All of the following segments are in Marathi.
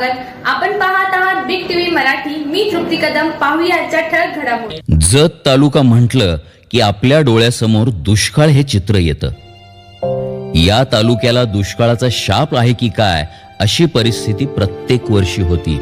स्वागत. आपण पाहत आहात बिग टीव्ही मराठी. मी तृप्ती कदम. पाहूया ठळक घडामोडी. जत तालुका म्हटलं की आपल्या डोळ्यासमोर दुष्काळ हे चित्र येतं. या तालुक्याला दुष्काळाचा शाप आहे की काय अशी परिस्थिती प्रत्येक वर्षी होती.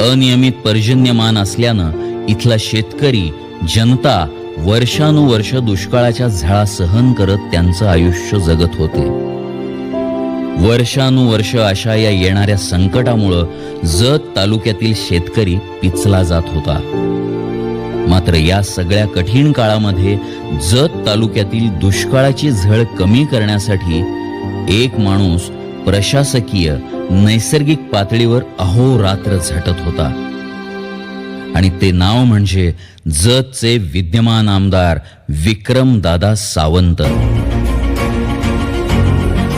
अनियमित पर्जन्यमान असल्यानं इथला शेतकरी जनता वर्षानुवर्ष दुष्काळाच्या झळा सहन करत त्यांचं आयुष्य जगत होते. वर्षानुवर्ष अशा या येणाऱ्या संकटामुळं जत तालुक्यातील शेतकरी पिचला जात होता. मात्र या सगळ्या कठीण काळामध्ये जत तालुक्यातील दुष्काळाची झळ कमी करण्यासाठी एक माणूस प्रशासकीय नैसर्गिक पातळीवर अहोरात्र झटत होता. आणि ते नाव म्हणजे जतचे विद्यमान आमदार विक्रम दादा सावंत.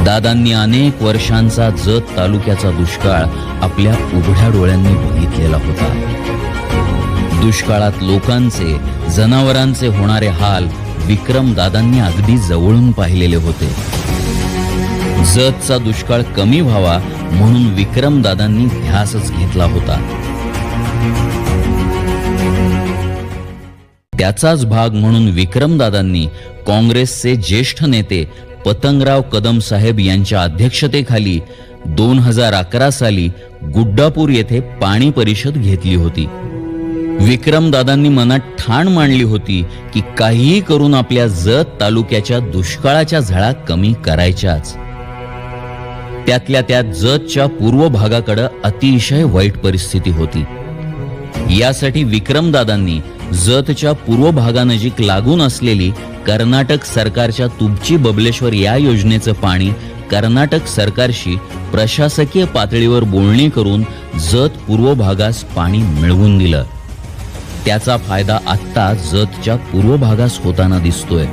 दादांनी अनेक वर्षांचा जत तालुक्याचा दुष्काळ आपल्या उघड्या डोळ्यांनी बघितलेला होता. दुष्काळात लोकांचे जनावरांचे होणारे हाल विक्रम दादांनी अगदी जवळून पाहिलेले होते. जतचा दुष्काळ कमी व्हावा म्हणून विक्रम दादांनी ध्यासच घेतला होता. त्याचाच भाग म्हणून विक्रमदादांनी काँग्रेसचे ज्येष्ठ नेते पतंगराव कदम साहेब यांच्या अध्यक्षतेखाली दोन हजार अकरा साली गुड्डापूर येथे पाणी परिषद घेतली होती. विक्रमदादांनी मनात ठाण मांडली होती की काहीही करून आपल्या जत तालुक्याच्या दुष्काळाच्या झळा कमी करायच्याच. त्यातल्या त्यात जतच्या पूर्व भागाकडे अतिशय वाईट परिस्थिती होती. यासाठी विक्रमदादांनी जतच्या पूर्व भागानजीक लागून असलेली कर्नाटक सरकारच्या तुबची बबलेश्वर या योजनेचं पाणी कर्नाटक सरकारशी प्रशासकीय पातळीवर बोलणी करून जत पूर्व भागास पाणी मिळवून दिलं. त्याचा फायदा आत्ता जतच्या पूर्व भागास होताना दिसतोय.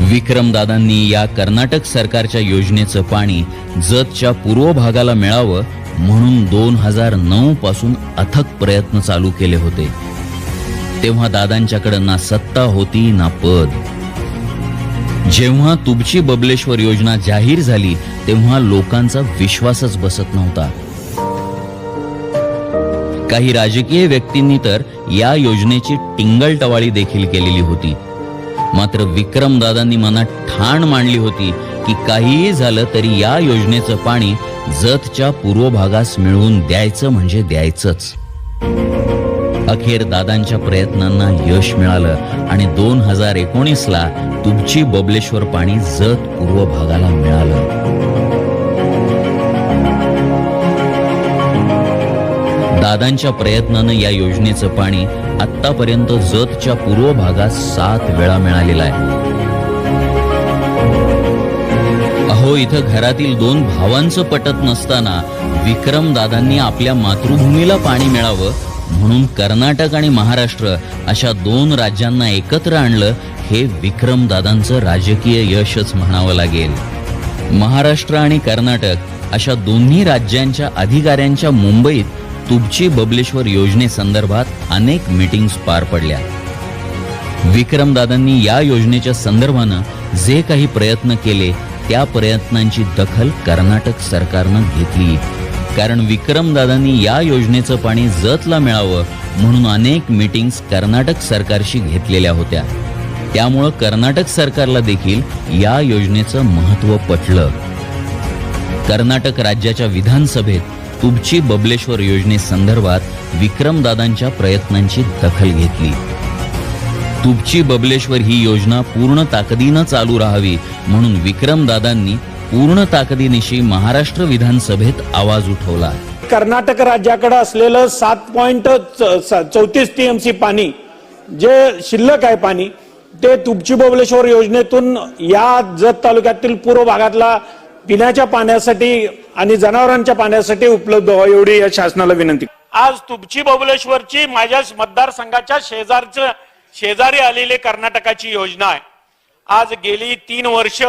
विक्रमदादांनी या कर्नाटक सरकारच्या योजनेचं पाणी जतच्या पूर्व भागाला मिळावं म्हणून दोन हजार नऊ पासून अथक प्रयत्न चालू केले होते. तेव्हा दादांच्याकडे ना सत्ता होती ना पद. जेव्हा तुबची बबलेश्वर योजना जाहीर झाली तेव्हा लोकांचा विश्वासच बसत नव्हता. काही राजकीय व्यक्तींनी तर या योजनेची टिंगलटवाळी देखील केलेली होती. मात्र विक्रमदादांनी मनात ठाण मांडली होती की काहीही झालं तरी या योजनेचं पाणी जतच्या पूर्व भागास मिळवून द्यायचं म्हणजे द्यायचंच. अखेर दादांच्या प्रयत्नांना यश मिळालं आणि दोन हजार एकोणीस ला तुमची बबलेश्वर पाणी जत पूर्व भागाला मिळालं. दादांच्या प्रयत्नानं या योजनेचं पाणी आतापर्यंत जतच्या पूर्व भागात सात वेळा मिळालेलं आहे. अहो इथं घरातील दोन भावांचं पटत नसताना विक्रम दादांनी आपल्या मातृभूमीला पाणी मिळावं म्हणून कर्नाटक आणि महाराष्ट्र अशा दोन राज्यांना एकत्र आणलं हे विक्रमदादांचं राजकीय यशच म्हणावं लागेल. महाराष्ट्र आणि कर्नाटक अशा दोन्ही राज्यांच्या अधिकाऱ्यांच्या मुंबईत तुबची बबलेश्वर योजनेसंदर्भात अनेक मीटिंग्स पार पडल्या. विक्रमदादांनी या योजनेच्या संदर्भानं जे काही प्रयत्न केले त्या प्रयत्नांची दखल कर्नाटक सरकारनं घेतली. कारण विक्रमदादांनी या योजनेचं पाणी जतला मिळावं म्हणून अनेक मीटिंग्स कर्नाटक सरकारशी घेतलेल्या होत्या. त्यामुळं कर्नाटक सरकारला देखील या योजनेचं महत्त्व पटलं. कर्नाटक राज्याच्या विधानसभेत तुबची बबलेश्वर योजनेसंदर्भात विक्रमदादांच्या प्रयत्नांची दखल घेतली. तुबची बबलेश्वर ही योजना पूर्ण ताकदीनं चालू राहावी म्हणून विक्रमदादांनी पूर्ण ताकदीनिशी महाराष्ट्र विधानसभेत आवाज उठवला कर्नाटक राज्याकडे असलेलं सात पॉइंट चौतीस टीएमसी पाणी जे शिल्लक आहे पाणी ते तुपची बबलेश्वर योजनेतून या जत तालुक्यातील पूर्व भागातला पिण्याच्या पाण्यासाठी आणि जनावरांच्या पाण्यासाठी उपलब्ध व्हावं एवढी या शासनाला विनंती. आज तुपची बबलेश्वरची माझ्या मतदारसंघाच्या शेजारचं शेजारी आलेली कर्नाटकाची योजना आहे. आज गेली तीन वर्ष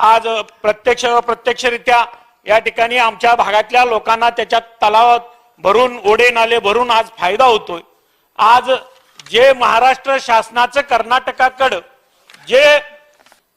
आज प्रत्यक्ष प्रत्यक्षरित्या या ठिकाणी आमच्या भागातल्या लोकांना त्याच्यात तलावात भरून ओढे नाले भरून आज फायदा होतोय. आज जे महाराष्ट्र शासनाचं कर्नाटकाकडं जे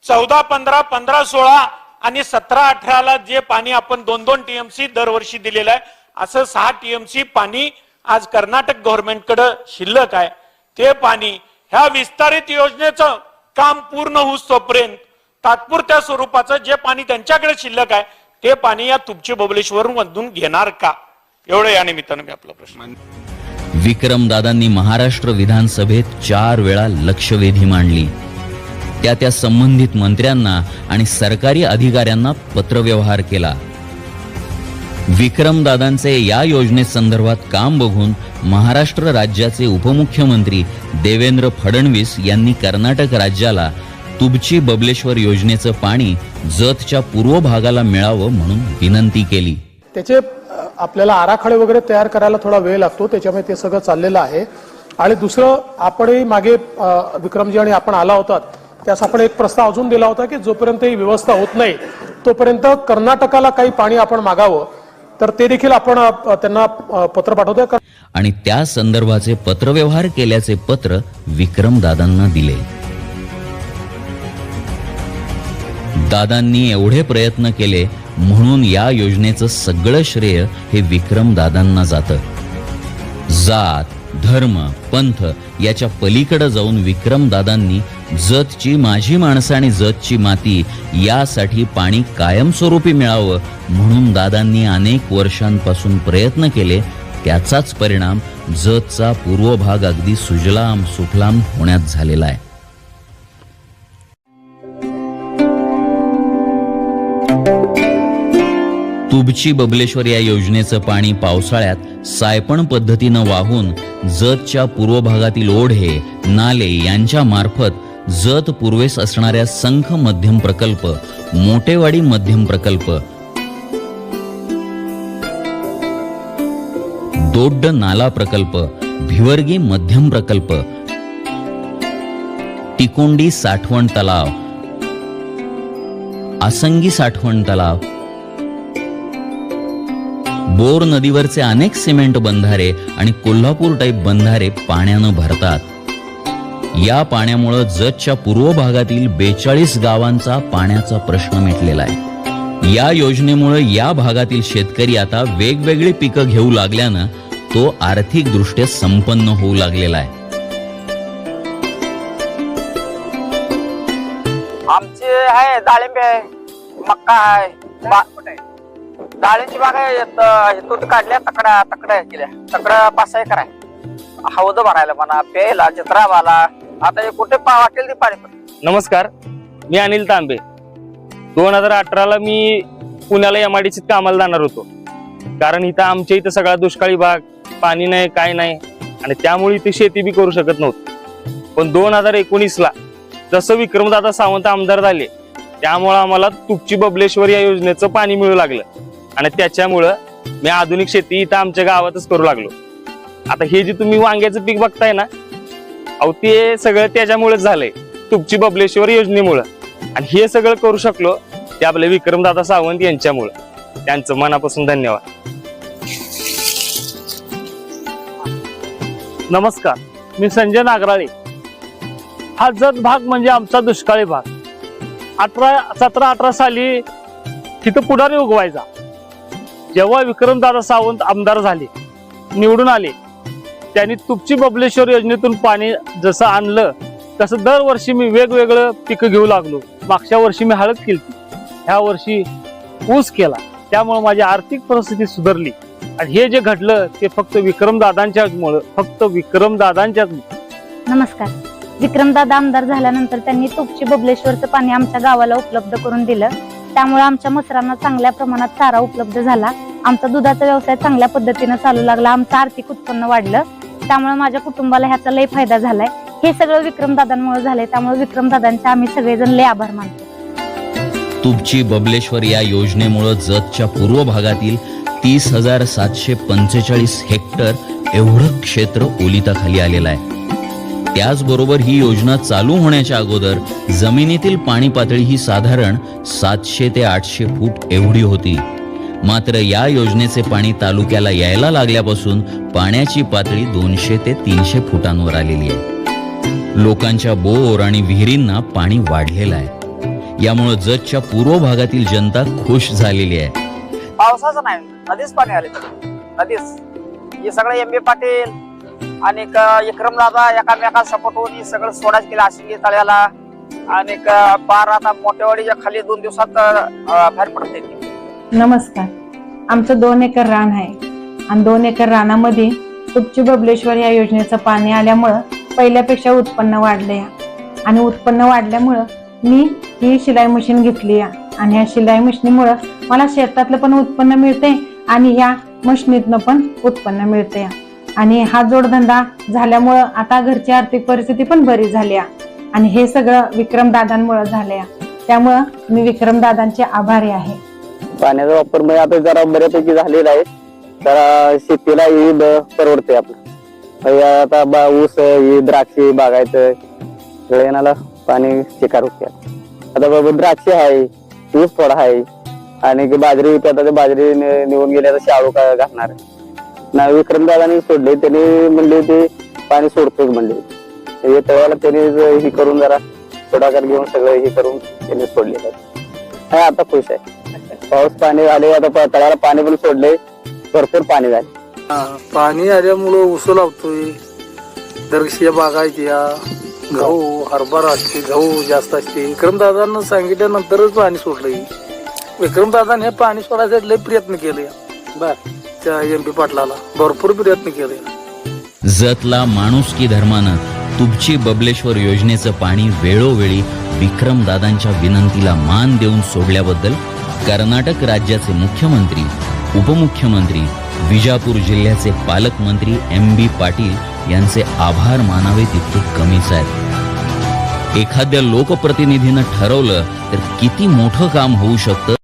चौदा पंधरा पंधरा सोळा आणि सतरा अठराला जे पाणी आपण दोन दोन टीएमसी दरवर्षी दिलेलं आहे असं सहा टीएमसी पाणी आज कर्नाटक गव्हर्नमेंटकडं शिल्लक आहे. ते पाणी ह्या विस्तारित योजनेचं काम पूर्ण होऊस तोपर्यंत तात्पुरत्या स्वरूपाचं जे पाणी त्यांच्याकडे शिल्लक आहे ते पाणी या तुपची बबलेश्वर मधून घेणार का? एवढं या निमित्तानं मी आपला प्रश्न विक्रमदादांनी महाराष्ट्र विधानसभेत चार वेळा लक्षवेधी मांडली. त्या त्या संबंधित मंत्र्यांना आणि सरकारी अधिकाऱ्यांना पत्रव्यवहार केला. विक्रमदादांचे या योजनेसंदर्भात काम बघून महाराष्ट्र राज्याचे उपमुख्यमंत्री देवेंद्र फडणवीस यांनी कर्नाटक राज्याला तुबची बबलेश्वर योजनेचं पाणी जतच्या पूर्व भागाला मिळावं म्हणून विनंती केली. त्याचे आपल्याला आराखडे वगैरे तयार करायला थोडा वेळ लागतो त्याच्यामुळे ते सगळं चाललेलं आहे. आणि दुसरं आपणही मागे विक्रमजी आणि आपण आला होतात त्यास आपण एक प्रस्ताव अजून दिला होता की जोपर्यंत ही व्यवस्था होत नाही तोपर्यंत कर्नाटकाला काही पाणी आपण मागावं. तर ते देखील आपण त्यांना पत्र पाठवतोय आणि त्या संदर्भाचे पत्रव्यवहार केल्याचे पत्र विक्रमदादांना दिले. दादांनी एवढे प्रयत्न केले म्हणून या योजनेचं सगळं श्रेय हे विक्रमदादांना जातं. जात धर्म पंथ याच्या पलीकडे जाऊन विक्रमदादांनी जतची माझी माणसं आणि जतची माती यासाठी पाणी कायमस्वरूपी मिळावं म्हणून दादांनी अनेक वर्षांपासून प्रयत्न केले. त्याचाच परिणाम जतचा पूर्व भाग अगदी सुजलाम सुफलाम होण्यात झालेला आहे. तुबची बबलेश्वर या योजनेचं पाणी पावसाळ्यात सायपण पद्धतीनं वाहून जतच्या पूर्व भागातील ओढे नाले यांच्या मार्फत जत पूर्वेस असणाऱ्या संख मध्यम प्रकल्प मोटेवाडी मध्यम प्रकल्प दोड्ड नाला प्रकल्प भिवर्गी मध्यम प्रकल्प टिकोंडी साठवण तलाव आसंगी साठवण तलाव बोर नदीवरचे अनेक सिमेंट बंधारे आणि कोल्हापूर टाईप बंधारे पाण्यानं भरतात. या पाण्यामुळं जतच्या पूर्व भागातील बेचाळीस गावांचा पाण्याचा प्रश्न मिटलेला आहे. या योजनेमुळे या भागातील शेतकरी आता वेगवेगळी पिकं घेऊ लागल्यानं तो आर्थिकदृष्ट्या संपन्न होऊ लागलेला आहे. आमचे आहे डाळिंबे आहे मक्का आहे बा- बाग काढल्या तकड्या तकड्या केल्या. तकड्या पाच सहा एकर आहे. हौद भरायला म्हणा प्यायला चित्रावाला आता हे कुठे पा वाटेल ते पाणी पडतं. नमस्कार मी अनिल तांबे. दोन हजार अठराला मी पुण्याला एमआयडीसीत कामाला जाणार होतो. कारण इथं आमच्या इथं सगळा दुष्काळी भाग पाणी नाही काय नाही. आणि त्यामुळे इथे शेती बी करू शकत नव्हतो. पण दोन हजार एकोणीसला जसं विक्रमदादा सावंत आमदार झाले त्यामुळं आम्हाला तुपची बबलेश्वर या योजनेचं पाणी मिळू लागलं. आणि त्याच्यामुळं मी आधुनिक शेती इथं आमच्या गावातच करू लागलो. आता हे जे तुम्ही वांग्याचं पीक बघताय ना अहो ते सगळं त्याच्यामुळेच झालंय. तुपची बबलेश्वर योजनेमुळं. आणि हे सगळं करू शकलो ते आपले विक्रमदादा सावंत यांच्यामुळं. त्यांचं मनापासून धन्यवाद. नमस्कार मी संजय नागराळे. हा जत भाग म्हणजे आमचा दुष्काळी भाग. अठरा सतरा अठरा साली तिथं पुढारी उगवायचा. जेव्हा विक्रमदादा सावंत आमदार झाले निवडून आले त्यांनी तुपची बबलेश्वर योजनेतून पाणी जसं आणलं तसं दरवर्षी मी वेगवेगळं पिकं घेऊ लागलो. मागच्या वर्षी मी हळद केली ह्या वर्षी ऊस केला. त्यामुळे माझी आर्थिक परिस्थिती सुधारली. आणि हे जे घडलं ते फक्त विक्रमदादांच्यामुळं फक्त विक्रमदादांच्याच नमस्कार. विक्रमदादा आमदार झाल्यानंतर त्यांनी तुपची बबलेश्वरचं पाणी आमच्या गावाला उपलब्ध करून दिलं. त्यामुळे आमच्या मसरांना चांगल्या प्रमाणात चारा उपलब्ध झाला. आमचा दुधाचा व्यवसाय चांगल्या पद्धतीनं चालू लागला. आमचं आर्थिक उत्पन्न वाढलं. त्यामुळे माझ्या कुटुंबाला ह्याचा लय फायदा झालाय. हे सगळं विक्रमदादांमुळे झालंय. त्यामुळे विक्रमदादांचे आम्ही सगळेजण लय आभार मानतो. तुपची बबलेश्वर या योजनेमुळं जतच्या पूर्व भागातील तीस हजार सातशे पंचेचाळीस हेक्टर एवढं क्षेत्र ओलिताखाली आलेलं आहे. त्याचबरोबर ही योजना चालू होण्याच्या अगोदर जमिनीतील पाणी पातळी ही साधारण सातशे ते आठशे फूट एवढी होती. मात्र या योजनेचे पाणी तालुक्याला यायला लागल्यापासून पाण्याची पातळी दोनशे ते तीनशे फुटांवर आलेली आहे. लोकांच्या बोर आणि विहिरींना पाणी वाढलेलं आहे. यामुळे जतच्या पूर्व भागातील जनता खुश झालेली आहे. पावसाचं नाही नदीच पाणी आले. नदीच. हे सगळे एम बी पाटील आणि विक्रम दादा एकामेका सपोर्ट होऊन सगळं सोडाच केलं आशिंगी तळ्याला. आणि पार आता मोठेवाडीच्या खाली दोन दिवसात बाहेर पडते नमस्कार. आमचं दोन एकर रान आहे. आणि दोन एकर रानामध्ये तुपची बबलेश्वर या योजनेचं पाणी आल्यामुळं पहिल्यापेक्षा उत्पन्न वाढले आणि उत्पन्न वाढल्यामुळं मी ही शिलाई मशीन घेतली आहे. आणि या शिलाई मशीनीमुळं मला शेतातलं पण उत्पन्न मिळते आणि या मशिनीतनं पण उत्पन्न मिळते आणि हा जोडधंदा झाल्यामुळं आता घरची आर्थिक परिस्थिती पण बरी झाली आहे आणि हे सगळं विक्रमदादांमुळं झालंय. त्यामुळं मी विक्रमदादांचे आभारी आहे. पाण्याचा वापर म्हणजे आता जरा बऱ्यापैकी झालेला आहे. तर शेतीला ईद परवडते आपलं. म्हणजे आता बा ऊस ही द्राक्षे बागायत येणाला पाणी शिकार होते आता बाबा द्राक्षे आहे ऊस थोडा आहे. आणि बाजरी होती आता बाजरी निघून गेले आता शाळू का घालणार ना विक्रमदादानी सोडले त्यांनी म्हणले ते पाणी सोडतोच म्हणले. हे तळ्याला त्यांनी हे करून जरा पुढाकार घेऊन सगळं हे करून त्यांनी सोडले. आहे आता खुश आहे. पाऊस पाणी आले आता प- तळ्याला पाणी पण सोडले भरपूर पाणी झाले. हा, पाणी आल्यामुळं ऊस लावतोय. द्राक्षे बागायच्या गहू हरभरा असते गहू जास्त असते विक्रमदादांना सांगितल्यानंतरच पाणी सोडलंय. विक्रमदादाने हे पाणी सोडायसाठी लय प्रयत्न केले. बर. त्या एम पी पाटलाला. भरपूर प्रयत्न केले. जतला माणुसकी धर्मानं तुमची बबलेश्वर योजनेचं पाणी वेळोवेळी विक्रमदादांच्या विनंतीला मान देऊन सोडल्याबद्दल कर्नाटक राज्याचे मुख्यमंत्री उपमुख्यमंत्री विजापूर जिल्ह्याचे पालकमंत्री एम बी पाटील यांचे आभार मानावे तितके कमीच आहेत एखाद्या लोकप्रतिनिधीनं ठरवलं तर किती मोठं काम होऊ शकतं?